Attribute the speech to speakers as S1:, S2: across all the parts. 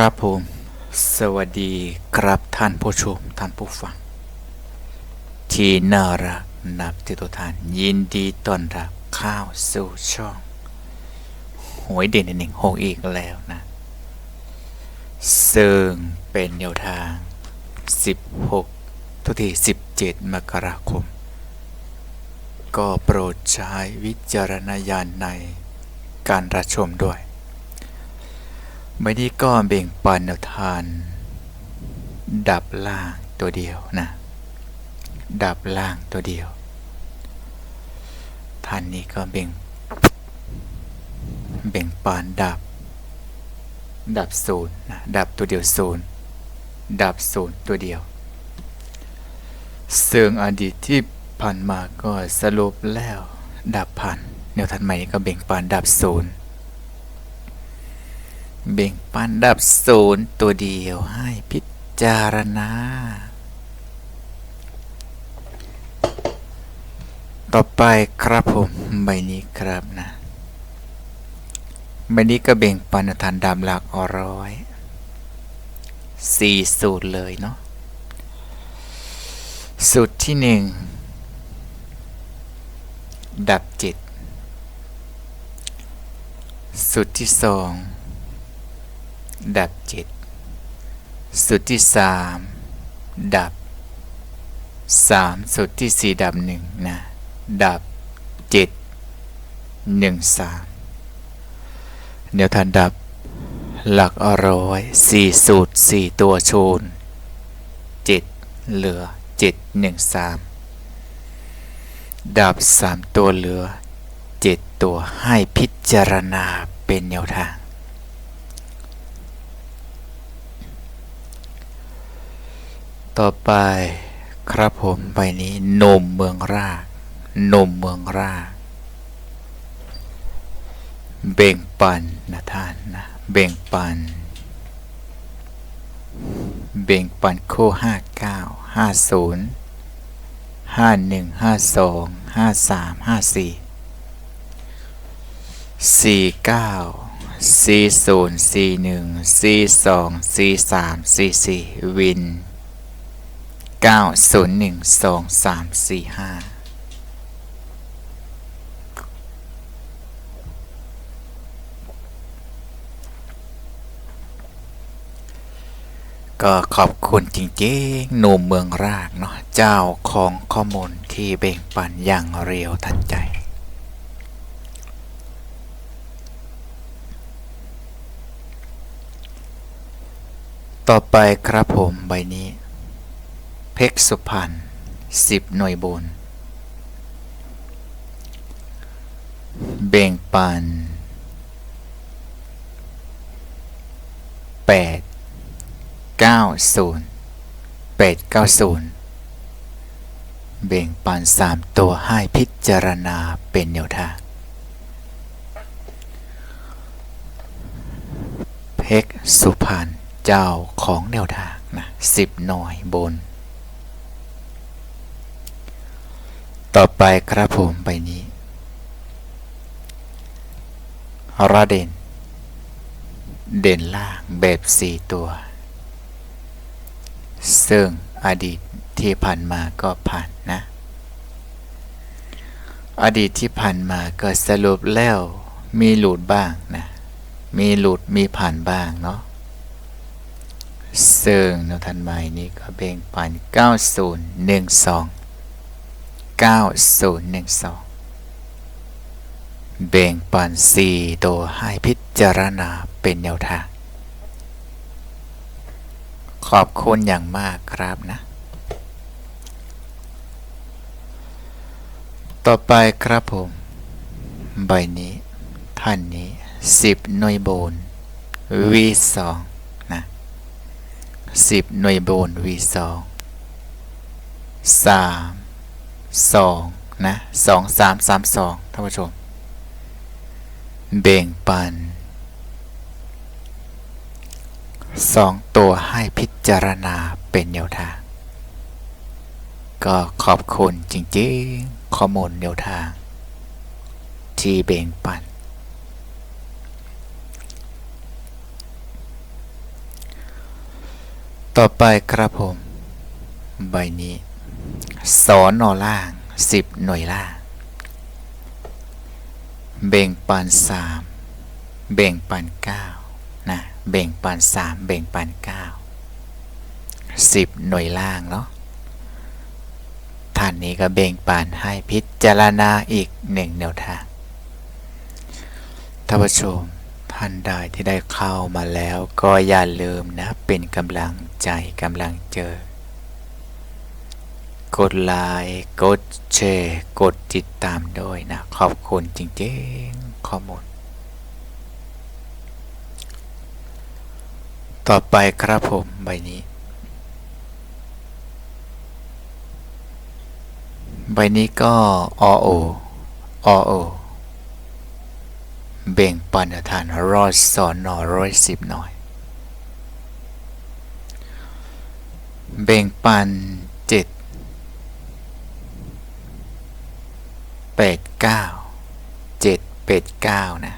S1: ครับผม สวัสดีครับท่านผู้ชมท่านผู้ฟัง ที่น่ารักนับที่ตัวท่าน ยินดีต้อนรับข้าวสู่ช่องหวยเด่นหนึ่งหกอีกแล้วนะ ซึ่งเป็นแนวทาง 16 ทุกที่17 มกราคม ก็โปรดใช้วิจารณญาณในการรับชมด้วย ไม่ได้ก็เบ่งปันแนวทาน ดับล่างตัวเดียวนะ ดับล่างตัวเดียว ท่านนี้ก็เบ่ง เบ่งปานดับ ดับศูนย์นะดับตัวเดียวศูนย์ดับศูนย์ตัวเดียวซึ่งอดีตที่ผ่านมาก็สรุปแล้ว ดับผ่านแนวทันใหม่ก็เบ่งปานดับศูนย์ เบ่งปันดับศูนย์ตัวเดียวให้พิจารณา ต่อไปครับผมใบนี้ครับนะใบนี้ก็เบ่งปันทานดำหลักอร้อยสี่สูตรเลยเนาะสูตรที่หนึ่งดับเจ็ดสูตรที่สอง ดับจ็ดสุดที่สามดับสามสุดที่สี่ดับหนึ่งนะดับจ็ดหนึ่งสามเดี๋ยวทันดับหลักอร้อยสี่สูตรสี่ตัวโชนเจ็ดเหลือเจ็ดหนึ่งสามดับสามตัวเหลือเจ็ดตัวให้พิจารณาเป็นแนวทาง ต่อไปครับผมใบนี้นมเมืองรากนมเมืองรากเบ่งปันนะท่านนะเบ่งปัน เบ่งปันโค้ห้าเก้าห้าศูนย์ห้าหนึ่งห้าสองห้าสามห้าสี่สี่เก้าสี่ศูนย์สี่หนึ่งสี่สองสี่สามสี่สี่วิน เก้าศูนย์หนึ่งสองสามสี่ห้าก็ขอบคุณจริงๆ หนุ่มเมืองรากเนาะเจ้าของข้อมูลที่เบ่งปันอย่างเร็วทันใจ ต่อไปครับผมใบนี้ เพกสุพรรณสิบหน่วยบน เบ่งปันแปดเก้าศูนย์แปดเก้าศูนย์เบ่งปันสามตัวให้พิจารณาเป็นแนวทางเพกสุพรรณเจ้าของแนวทางนะสิบหน่อยบน ต่อไปครับผมใบนี้ระเด่น เด่นล่างแบบสี่ตัว ซึ่งอดีตที่ผ่านมาก็ผ่านนะ อดีตที่ผ่านมาก็สรุปแล้วมีหลุดบ้างนะ มีหลุดมีผ่านบ้างเนาะซึ่งนทันใหม่นี้ก็เบ่งปัน 9012 9012 เบ่งปัน4ตัวให้พิจารณาเป็นแนวทาง ขอบคุณอย่างมากครับนะ ต่อไปครับผม ใบนี้ ท่านนี้ 10 หน่วยโบน V2 นะ 10 หน่วยโบน V2 3 2นะ2 3 3 2ท่านผู้ชม เบ่งปันสองตัวให้พิจารณาเป็นแนวทาง ก็ขอบคุณจริงๆข้อมูลแนวทาง ที่เบ่งปัน ต่อไปครับผม ใบนี้ สอนนอล่างสิบหน่วยล่างเบ่งปันสามเบ่งปันเก้านะเบ่งปันสามเบ่งปันเก้าสิบหน่วยล่างเนาะท่านนี้ก็เบ่งปันให้พิจารณาอีกหนึ่งแนวทางท่านผู้ชมท่านใดที่ได้เข้ามาแล้วก็อย่าลืมนะเป็นกำลังใจกำลังเจอ กดไลค์กดแชร์กดติดตามด้วยนะ ขอบคุณจริงๆข้อมูลต่อไปครับผมใบนี้ ใบนี้ก็อโออโอเบ่งปันทานรอดสอนหนอร้อยสิบหน่อย เบ่งปันเจ็ด แปดเก้าเจ็ดแปดเก้านะ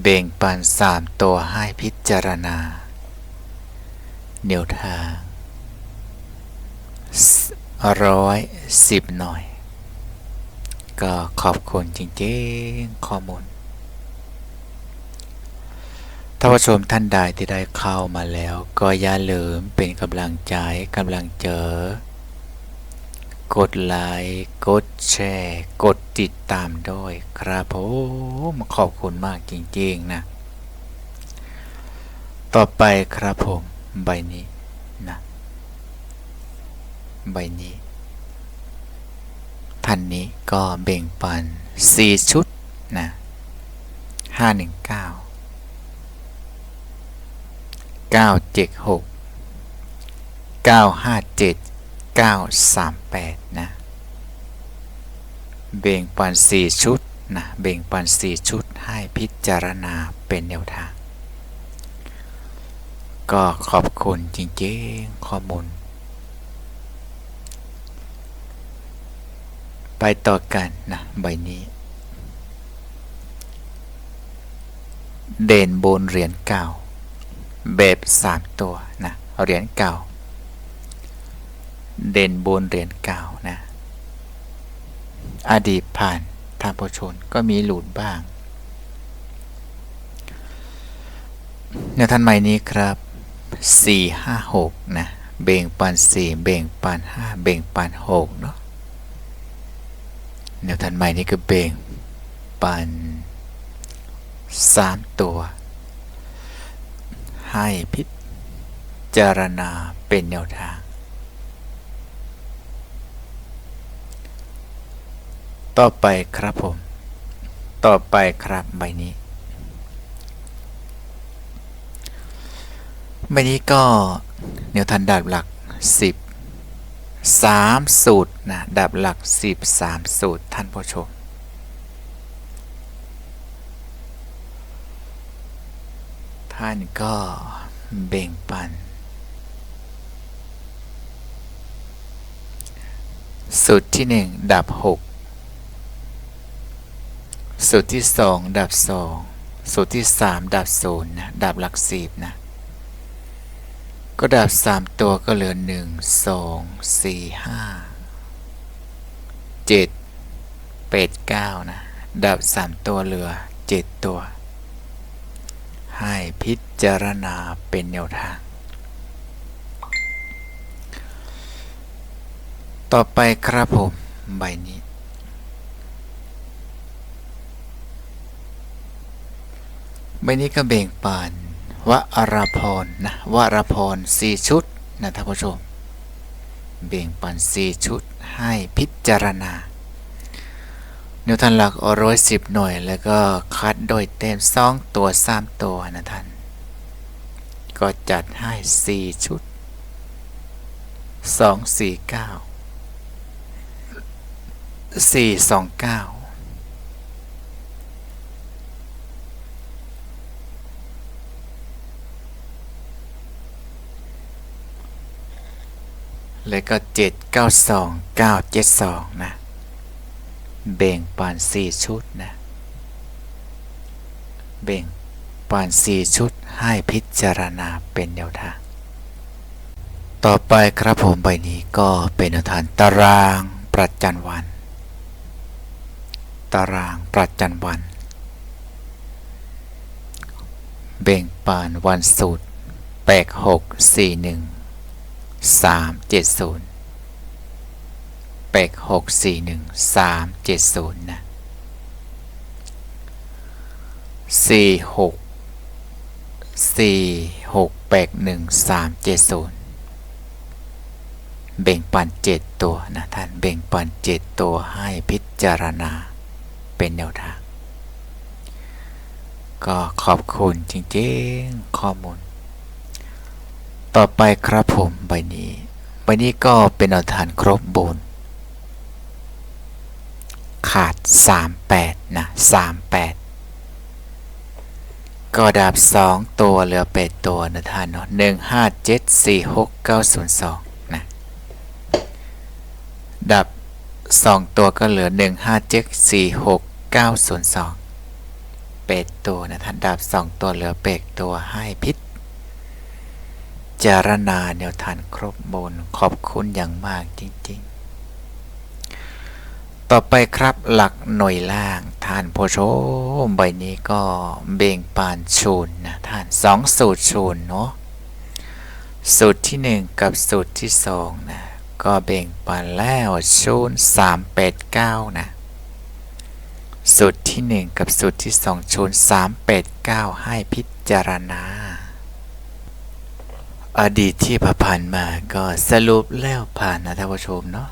S1: เบ่งปันสามตัวให้พิจารณาแนวทางร้อยสิบหน่อย ก็ขอบคุณจริงๆข้อมูลท่านผู้ชมท่านใดที่ได้เข้ามาแล้ว ก็อย่าลืมเป็นกำลังใจกำลังเจอ กดไลค์กดแชร์ กดติดตามด้วยครับผมขอบคุณมากจริงๆนะ ต่อไปครับผมใบนี้นะใบนี้ท่านนี้ก็เบ่งปัน 4 ชุดนะ519 976 957 938 นะ เบ่งปัน 4 ชุด นะ เบ่งปัน 4 ชุดให้พิจารณาเป็นแนวทาง ก็ขอบคุณจริงๆ ข้อมูล ไปต่อกัน นะ ใบนี้ เด่นบนเหรียญเก่า แบบสามตัว นะ เหรียญเก่า เด่นบนเหรียญเก่านะ อดีตผ่านทางประชนก็มีหลุดบ้างแนวท่านใหม่นี้ครับ 4 5 6 นะ เบ่งปัน 4 เบ่งปัน 5 เบ่งปัน 6 เนาะแนวทันใหม่นี้ก็เบ่งปัน 3 ตัว ให้พิจารณาเป็นแนวทาง ต่อไปครับผม ต่อไปครับใบนี้ใบนี้ก็แนวทันดาบหลัก 10 3 สูตรนะดาบหลัก 10 3 สูตรท่านผู้ชมท่านก็เบ่งปัน สูตรที่ 1 ดับ 6 สูตรที่2ดับ2สูตรที่3ดับ0นะดับหลัก10นะก็ดับ3ตัวก็เหลือ1 2 4 5 7 8 9นะดับ3ตัวเหลือ7ตัว ให้พิจารณาเป็นแนวทาง ต่อไปครับผมใบนี้ ใบนี้ก็เบ่งปานวรพรนะวรพรสี่ชุดนะท่านผู้ชม เบ่งปันสี่ชุดให้พิจารณานิวทันหลักร้อยสิบหน่วย แล้วก็คัดโดยเต็มสองตัวสามตัวนะท่าน ก็จัดให้สี่ชุดสองสี่เก้าสี่สองเก้า แล้วก็เจ็ดเก้าสองเก้าเจ็ดสองนะเบ่งปานสี่ชุดนะเบ่งปานสี่ชุดให้พิจารณาเป็นแนวทาง ต่อไปครับผมใบนี้ก็เป็นแนวทางตารางประจันวัน ตารางประจันวันเบ่งปานวันสูตรแปดหกสี่หนึ่ง สามเจ็ดศูนย์แปดหกสี่หนึ่งสามเจ็ดศูนย์นะสี่หกสี่หกแปดหนึ่งสามเจ็ดศูนย์เบ่งปันเจ็ดตัวนะท่านเบ่งปันเจ็ดตัวให้พิจารณาเป็นแนวทาง ก็ขอบคุณจริงๆ ข้อมูล ต่อไปครับผมใบนี้ ใบนี้ก็เป็นอาทานครบบูนขาด 38 นะ 38 ก็ดับ 2 ตัวเหลือเป็ดตัวนะท่านเนาะ1 5 7 4 6 9 0 2 นะ ดับ 2 ตัวก็เหลือ 1 5 7 4 6 9 0 2เป็ดตัวนะท่าน ดับ 2 ตัวเหลือเป็ดตัวให้พิษ จารณาแนวทานครบบนขอบคุณอย่างมากจริงๆ ต่อไปครับหลักหน่วยล่างท่านผู้ชมใบนี้ก็เบ่งปานชูนนะท่านสองสูตรชูนเนาะสูตรที่หนึ่งกับสูตรที่สองนะก็เบ่งปานแล้วชูนสามแปดเก้านะสูตรที่หนึ่งกับสูตรที่สองชูนสามแปดเก้าให้พิจารณา อดีตที่ผ่านมาก็สรุปแล้วผ่านนะท่านผู้ชมเนาะ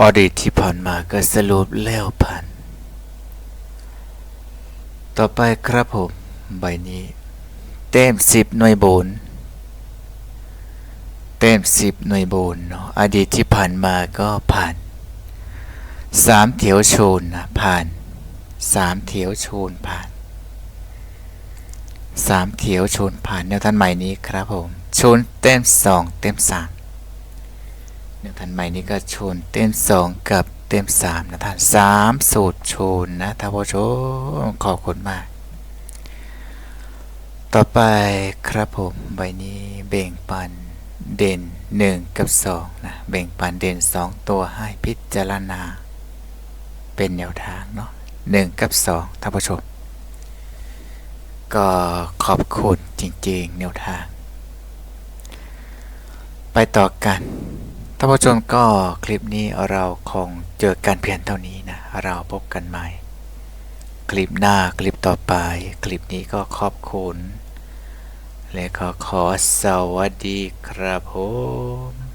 S1: อดีตที่ผ่านมาก็สรุปแล้วผ่าน ต่อไปครับผมใบนี้ เต็มสิบหน่วยโบนเต็มสิบหน่วยโบนเนาะอดีตที่ผ่านมาก็ผ่านสามเถียวโชนนะผ่านสามเถียวโชนผ่าน สามเขียวชนผ่านแนวทันใหม่นี้ครับผมชนเต็มสองเต็มสามแนวทันใหม่นี้ก็ชนเต็มสองกับเต็มสามนะท่านสามสูตรชนนะท่านผู้ชมขอบคุณมาก ต่อไปครับผมใบนี้เบ่งปันเด่นหนึ่งกับสองนะเบ่งปันเด่นสองตัวให้พิจารณา เป็นแนวทางเนาะหนึ่งกับสองท่านผู้ชม ก็ขอบคุณจริงๆแนวทาง ไปต่อกันท่านผู้ชมก็คลิปนี้เราคงเจอกันเพียงเท่านี้นะ เราพบกันใหม่ คลิปหน้าคลิปต่อไป คลิปนี้ก็ขอบคุณ และก็ขอสวัสดีครับผม